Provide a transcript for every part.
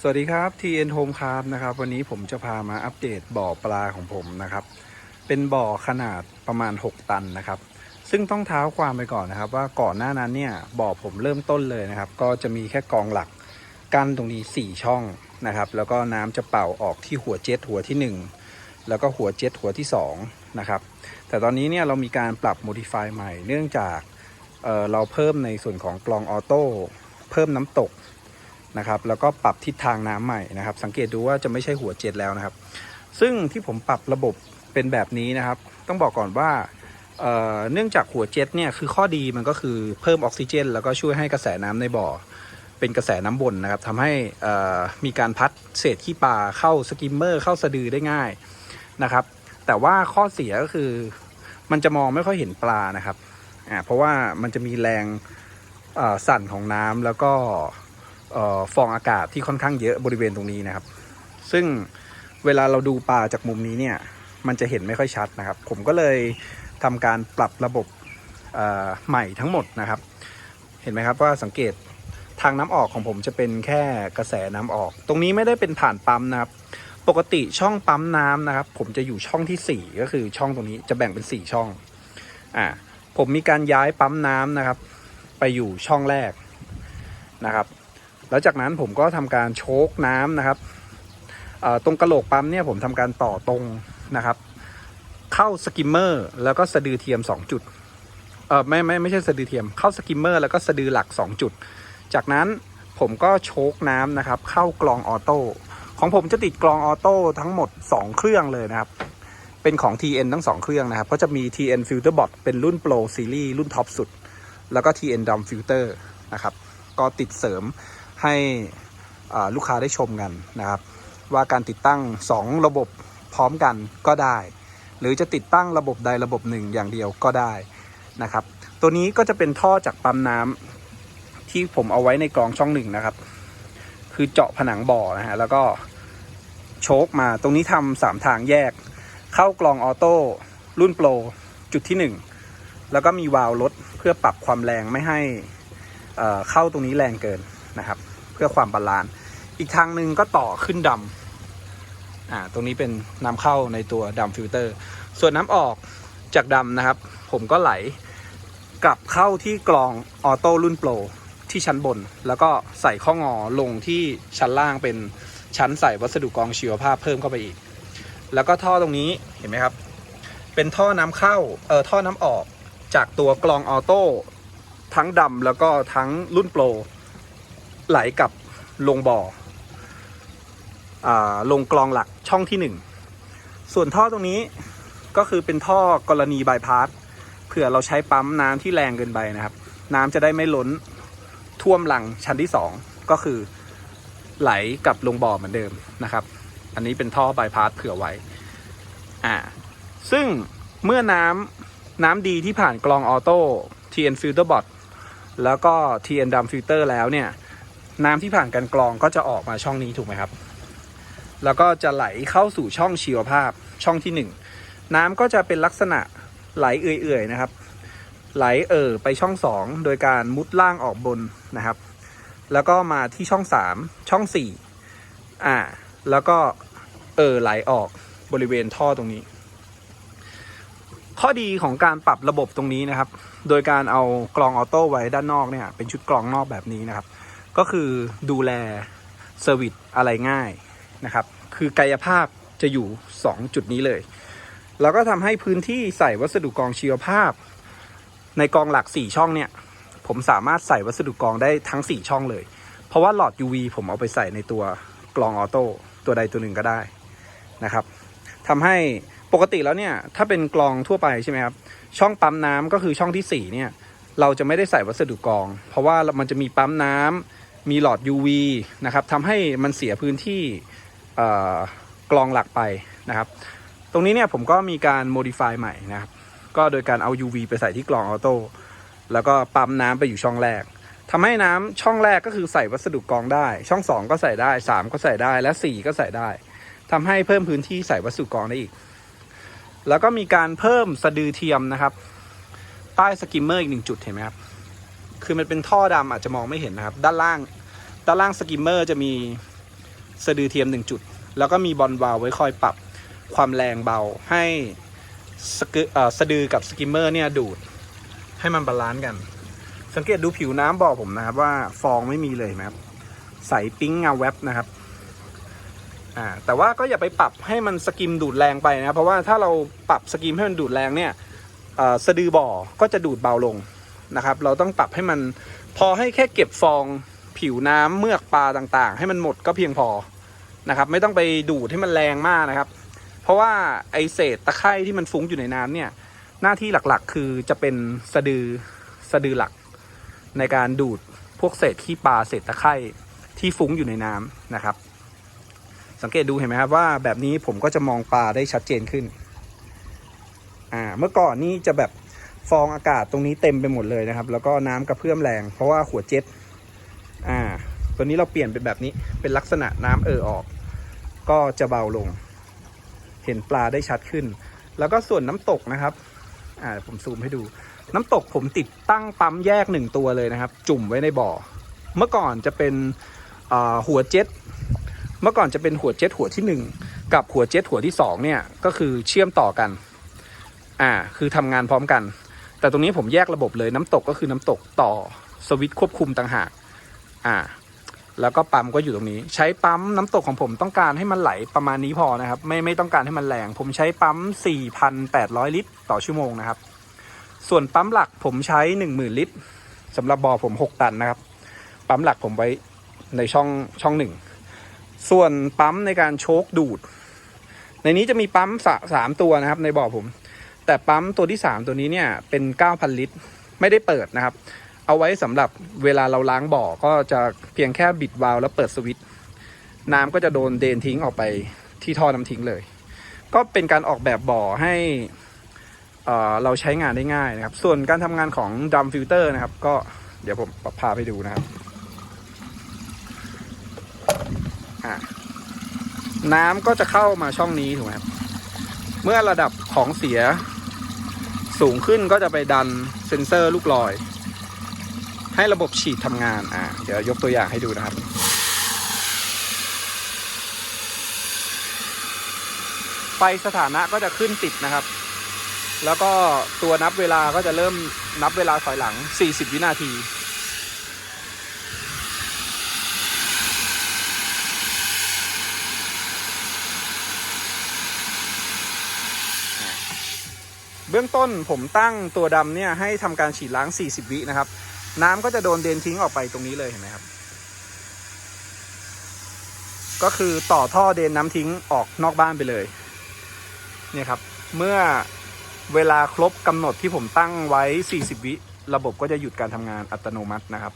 สวัสดีครับ TN Home Craft นะครับ วันนี้ผมจะพามาอัปเดตบ่อปลาของผมนะครับ เป็นบ่อขนาดประมาณ 6 ตันนะครับ ซึ่งต้องเท้าความไปก่อนนะครับ ว่าก่อนหน้านั้นเนี่ยบ่อผมเริ่มต้นเลยนะครับ ก็จะมีแค่กองหลักกั้นตรงนี้ 4 ช่องนะครับ แล้วก็น้ำจะเป่าออกที่หัวเจ็ตหัวที่ 1 แล้วก็หัวเจ็ตหัวที่2นะครับ แต่ตอนนี้เนี่ยเรามีการปรับ modify ใหม่ เนื่องจากเเราเพิ่มในส่วนของกรองออโต้เพิ่มน้ำตก นะครับ แล้วก็ปรับทิศทางน้ำใหม่นะครับ สังเกตดูว่าจะไม่ใช่หัวเจ็ตแล้วนะครับ ซึ่งที่ผมปรับระบบเป็นแบบนี้นะครับ ต้องบอกก่อนว่าเเนื่องจากหัวเจ็ตเนี่ยคือข้อดีมันก็คือเพิ่มออกซิเจน แล้วก็ช่วยให้กระแสน้ำในบ่อ เป็นกระแสน้ำวนนะครับทำให้มีการพัดเศษขี้ปลาเข้าสกิมเมอร์เข้าสะดือได้ง่ายนะครับ แต่ว่าข้อเสียก็คือมันจะมองไม่ค่อยเห็นปลานะครับอ่าเพราะว่ามันจะมีแรงสั่นของน้ำแล้วก็ ฟองอากาศที่ค่อนข้างเยอะบริเวณตรงนี้นะครับ ซึ่งเวลาเราดูปลาจากมุมนี้เนี่ยมันจะเห็นไม่ค่อยชัดนะครับ ผมก็เลยทำการปรับระบบใหม่ทั้งหมดนะครับ เห็นไหมครับว่าสังเกตทางน้ำออกของผมจะเป็นแค่กระแสน้ำออก ตรงนี้ไม่ได้เป็นผ่านปั๊มนะครับ ปกติช่องปั๊มน้ำนะครับ ผมจะอยู่ช่องที่ 4 ก็คือช่องตรงนี้จะแบ่งเป็น 4 ช่องอ่าผมมีการย้ายปั๊มน้ำนะครับ ไปอยู่ช่องแรกนะครับ แล้วจากนั้นผมก็ทำการโชกน้ำนะครับตรงกระโหลกปั๊มเนี่ยผมทำการต่อตรงนะครับ เข้าสกิมเมอร์แล้วก็สะดือเทียม 2 จุดเออไม่ไม่ไม่ใช่สะดือเทียมเข้าสกิมเมอร์แล้วก็สะดือหลัก 2 จุด จากนั้นผมก็โชกน้ำนะครับ เข้ากรองออโต้ของผมจะติดกรองออโต้ทั้งหมด 2 เครื่องเลยนะครับ เป็นของ TN ทั้ง 2 เครื่องนะครับ ก็จะมี TN Filter Bot เป็นรุ่น Pro Series รุ่นท็อปสุด แล้วก็ TN Drum Filter นะครับ ก็ติดเสริม ให้ลูกค้าได้ชมกันนะครับ ว่าการติดตั้ง 2 ระบบพร้อมกันก็ได้ หรือจะติดตั้งระบบใดระบบหนึ่งอย่างเดียวก็ได้นะครับ ตัวนี้ก็จะเป็นท่อจากปั๊มน้ำที่ผมเอาไว้ในกรองช่องหนึ่งนะครับ คือเจาะผนังบ่อนะฮะแล้วก็โชคมาตรงนี้ทำสามทางแยก เข้ากรองออโต้รุ่นโปรจุดที่หนึ่งแล้วก็มีวาล์วลดเพื่อปรับความแรงไม่ให้เข้าตรงนี้แรงเกินนะครับ เพื่อความบาลานซ์อีกทางหนึ่งก็ต่อขึ้นดำอ่าตรงนี้เป็นน้ำเข้าในตัวดำฟิลเตอร์ ส่วนน้ำออกจากดำนะครับ ผมก็ไหลกลับเข้าที่กรองออโต้รุ่นโปรที่ชั้นบน แล้วก็ใส่ข้องอลงที่ชั้นล่างเป็นชั้นใส่วัสดุกรองชีวภาพเพิ่มเข้าไปอีก แล้วก็ท่อตรงนี้เห็นไหมครับ เป็นท่อน้ำเข้าเออท่อน้ำออกจากตัวกรองออโต้ทั้งดำแล้วก็ทั้งรุ่นโปร ไหลกลับลงบ่ออลงกรองหลักช่องที่หนึ่งส่วนท่อตรงนี้ก็คือเป็นท่อกรณีบายพาสเผื่อเราใช้ปั๊มน้ำที่แรงเกินไปนะครับ น้ำจะได้ไม่ล้นท่วมหลังชั้นที่สองก็คือไหลกลับลงบ่อเหมือนเดิมนะครับ อันนี้เป็นท่อบายพาสเผื่อไว้อ่าซึ่งเมื่อน้ำน้ำดีที่ผ่านกรองออโต้ TN Filter Bot แล้วก็ TN Drum Filter แล้วเนี่ย น้ำที่ผ่านการกรองก็จะออกมาช่องนี้ถูกไหมครับ แล้วก็จะไหลเข้าสู่ช่องชีวภาพช่องที่หนึ่งน้ำก็จะเป็นลักษณะไหลเอื่อยๆนะครับ ไหลเอ่อไปช่องสองโดยการมุดล่างออกบนนะครับ แล้วก็มาที่ช่องสามช่องสี่อ่าแล้วก็เอ่อไหลออกบริเวณท่อตรงนี้ ข้อดีของการปรับระบบตรงนี้นะครับ โดยการเอากรองออโต้ไว้ด้านนอกเนี่ยเป็นชุดกรองนอกแบบนี้นะครับ ก็คือดูแลเซอร์วิสอะไรง่ายนะครับ คือกายภาพจะอยู่ 2 จุดนี้เลย แล้วก็ทำให้พื้นที่ใส่วัสดุกองชีวภาพ ในกองหลัก 4 ช่องเนี่ย ผมสามารถใส่วัสดุกองได้ทั้ง 4 ช่องเลย เพราะว่าหลอด UV ผมเอาไปใส่ในตัวกรองออโต้ตัวใดตัวหนึ่งก็ได้นะครับทำให้ปกติแล้วเนี่ย ถ้าเป็นกรองทั่วไปใช่ไหมครับ ช่องปั๊มน้ำก็คือช่องที่ 4 เนี่ย เราจะไม่ได้ใส่วัสดุกอง เพราะว่ามันจะมีปั๊มน้ำ มีหลอด UV นะครับทำให้มันเสียพื้นที่กรองหลักไปนะครับ ตรงนี้เนี่ยผมก็มีการ modify ใหม่นะครับ ก็โดยการเอา UV ไปใส่ที่กรองออโต้แล้วก็ปั๊มน้ำไปอยู่ช่องแรกทำให้น้ำช่องแรกก็คือใส่วัสดุกรองได้ ช่อง 2 ก็ใส่ได้ 3 ก็ใส่ได้และ 4 ก็ใส่ได้ทำให้เพิ่มพื้นที่ใส่วัสดุกรองได้อีก แล้วก็มีการเพิ่มสะดือเทียมนะครับใต้สกิมเมอร์อีกหนึ่งจุดเห็นไหมครับคือมันเป็นท่อดำอาจจะมองไม่เห็นนะครับ ด้านล่าง ด้านล่างสกิมเมอร์จะมีสะดือเทียม 1 จุด แล้วก็มีบอลวาลไว้คอยปรับความแรงเบาให้สกออสะดือกับสกิมเมอร์เนี่ยดูดให้มันบาลานซ์กัน สังเกตดูผิวน้ำบ่อผมนะครับว่าฟองไม่มีเลยนะครับ ใสปิ้งเงาแวบนะครับอ่าแต่ว่าก็อย่าไปปรับให้มันสกิมดูดแรงไปนะครับเพราะว่าถ้าเราปรับสกิมให้มันดูดแรงเนี่ยสะดือบ่อก็จะดูดเบาลงนะครับ เราต้องปรับให้มันพอให้แค่เก็บฟอง ผิวน้ำเมือกปลาต่างๆ ให้มันหมดก็เพียงพอนะครับ ไม่ต้องไปดูดให้มันแรงมากนะครับ เพราะว่าไอเศษตะไคร่ที่มันฟุ้งอยู่ในน้ำเนี่ย หน้าที่หลักๆ คือจะเป็นสะดือสะดือหลัก ในการดูดพวกเศษขี้ปลาเศษตะไคร่ที่ฟุ้งอยู่ในน้ำนะครับ สังเกตดูเห็นไหมครับว่าแบบนี้ผมก็จะมองปลาได้ชัดเจนขึ้นอ่าเมื่อก่อนนี่จะแบบฟองอากาศตรงนี้เต็มไปหมดเลยนะครับ แล้วก็น้ำกระเพื่อมแรง เพราะว่าหัวเจ็ต อ่า ตัวนี้เราเปลี่ยนเป็นแบบนี้ เป็นลักษณะน้ำเออออก ก็จะเบาลง เห็นปลาได้ชัดขึ้น แล้วก็ส่วนน้ำตกนะครับ อ่า ผมซูมให้ดู น้ำตกผมติดตั้งปั๊มแยกหนึ่งตัวเลยนะครับ จุ่มไว้ในบ่อ เมื่อก่อนจะเป็นหัวเจ็ต เมื่อก่อนจะเป็นหัวเจ็ตหัวที่หนึ่งกับหัวเจ็ตหัวที่สองเนี่ย ก็คือเชื่อมต่อกัน อ่า คือทำงานพร้อมกัน แต่ตรงนี้ผมแยกระบบเลยน้ำตกก็คือน้ำตกต่อสวิตช์ควบคุมต่างหาก อ่า แล้วก็ปั๊มก็อยู่ตรงนี้ ใช้ปั๊มน้ำตกของผมต้องการให้มันไหลประมาณนี้พอนะครับ ไม่ไม่ต้องการให้มันแรง ผมใช้ปั๊ม 4,800 ลิตร ต่อชั่วโมงนะครับ ส่วนปั๊มหลักผมใช้ 10,000 ลิตรสำหรับบ่อผม 6 ตันนะครับ ปั๊มหลักผมไว้ในช่องช่องหนึ่งส่วนปั๊มในการโชคดูด ในนี้จะมีปั๊มสะสามตัวนะครับ ในบ่อผม แต่ปั๊มตัวที่ 3 ตัวนี้เนี่ยเป็น 9,000 ลิตร ไม่ได้เปิดนะครับ เอาไว้สำหรับเวลาเราล้างบ่อก็จะเพียงแค่บิดวาล์วแล้วเปิดสวิตช์น้ำก็จะโดนเดนทิ้งออกไปที่ท่อน้ำทิ้งเลย ก็เป็นการออกแบบบ่อให้เอ่อเราใช้งานได้ง่ายนะครับ ส่วนการทำงานของดัมฟิลเตอร์นะครับ ก็เดี๋ยวผมพาไปดูนะครับน้ำก็จะเข้ามาช่องนี้ถูกไหมครับ เมื่อระดับของเสียสูงขึ้นก็จะไปดันเซ็นเซอร์ลูกลอย ให้ระบบฉีดทำงานอ่าเดี๋ยวยกตัวอย่างให้ดูนะครับไฟสถานะก็จะขึ้นติดนะครับ แล้วก็ตัวนับเวลาก็จะเริ่มนับเวลาถอยหลัง 40 วินาที เบื้องต้นผมตั้งตัวดำเนี่ยให้ทำการฉีดล้าง 40 วินะครับ น้ำก็จะโดนเดนทิ้งออกไปตรงนี้เลยเห็นไหมครับ ก็คือต่อท่อเดนน้ำทิ้งออกนอกบ้านไปเลย เนี่ยครับ เมื่อเวลาครบกำหนดที่ผมตั้งไว้ 40 วิ ระบบก็จะหยุดการทำงานอัตโนมัตินะครับ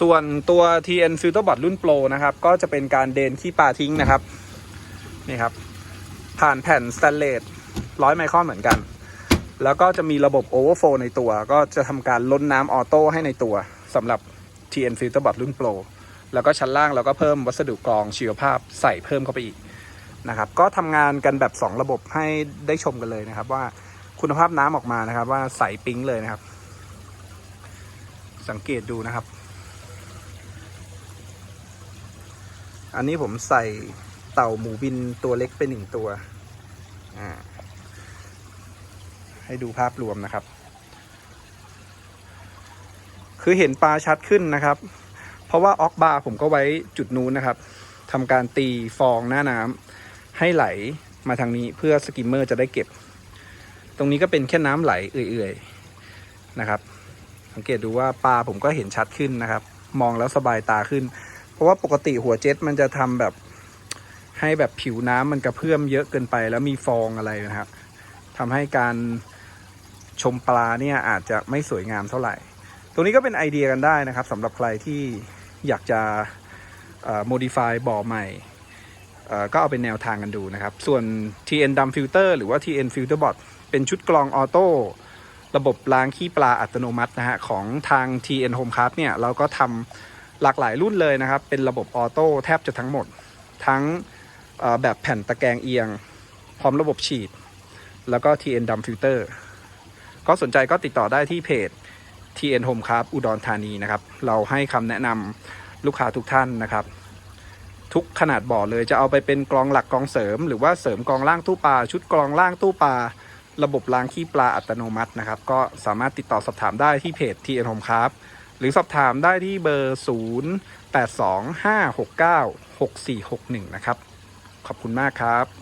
ส่วนตัว TN Filterbot รุ่นโปรนะครับ ก็จะเป็นการเดนขี้ปลาทิ้งนะครับ นี่ครับ ผ่านแผ่นสแตนเลสร้อยไมครอนเหมือนกัน แล้วก็จะมีระบบ Overflow ในตัว ก็จะทำการล้นน้ำออโต้ให้ในตัวสำหรับ TN Filterbot รุ่น Pro แล้วก็ชั้นล่างเราก็เพิ่มวัสดุกรองชีวภาพใส่เพิ่มเข้าไปอีกนะครับ ก็ทำงานกันแบบ 2 ระบบให้ได้ชมกันเลยนะครับ ว่าคุณภาพน้ำออกมานะครับ ว่าใสปิ๊งเลยนะครับ สังเกตดูนะครับ อันนี้ผมใส่เต่าหมูบินตัวเล็กไปหนึ่งตัวอ่า ให้ดูภาพรวมนะครับ คือเห็นปลาชัดขึ้นนะครับ เพราะว่าออกบาร์ผมก็ไว้จุดนู้นนะครับทำการตีฟองหน้าน้ำให้ไหลมาทางนี้เพื่อสกิมเมอร์จะได้เก็บ ตรงนี้ก็เป็นแค่น้ำไหลเอื่อยๆนะครับ สังเกตดูว่าปลาผมก็เห็นชัดขึ้นนะครับ มองแล้วสบายตาขึ้น เพราะว่าปกติหัวเจ็ตมันจะทำแบบให้แบบผิวน้ำมันกระเพื่อมเยอะเกินไปแล้วมีฟองอะไรนะครับ ทำให้การชมปลาเนี่ยอาจจะไม่สวยงามเท่าไหร่ ตรงนี้ก็เป็นไอเดียกันได้นะครับสำหรับใครที่อยากจะ modify บ่อใหม่ก็เอาเป็นแนวทางกันดูนะครับ ส่วน TN Dam Filter หรือว่า TN Filter Bot เป็นชุดกรองออโต้ระบบล้างขี้ปลาอัตโนมัตินะฮะของทาง TN Home Craft เนี่ยเราก็ทำหลากหลายรุ่นเลยนะครับ เป็นระบบออโต้แทบจะทั้งหมด ทั้งแบบแผ่นตะแกรงเอียง พร้อมระบบฉีด แล้วก็ TN Dam Filter ก็สนใจก็ติดต่อได้ที่เพจ TN Home ครับอุดรธานีนะครับ เราให้คำแนะนำลูกค้าทุกท่านนะครับ ทุกขนาดบ่อเลยจะเอาไปเป็นกรองหลักกรองเสริม หรือว่าเสริมกรองล่างตู้ปลาชุดกรองล่างตู้ปลาระบบล้างขี้ปลาอัตโนมัตินะครับ ก็สามารถติดต่อสอบถามได้ที่เพจ TN Home ครับหรือสอบถามได้ที่เบอร์ 0 8 2 5 6 9 6 4 6 1 นะครับ ขอบคุณมากครับ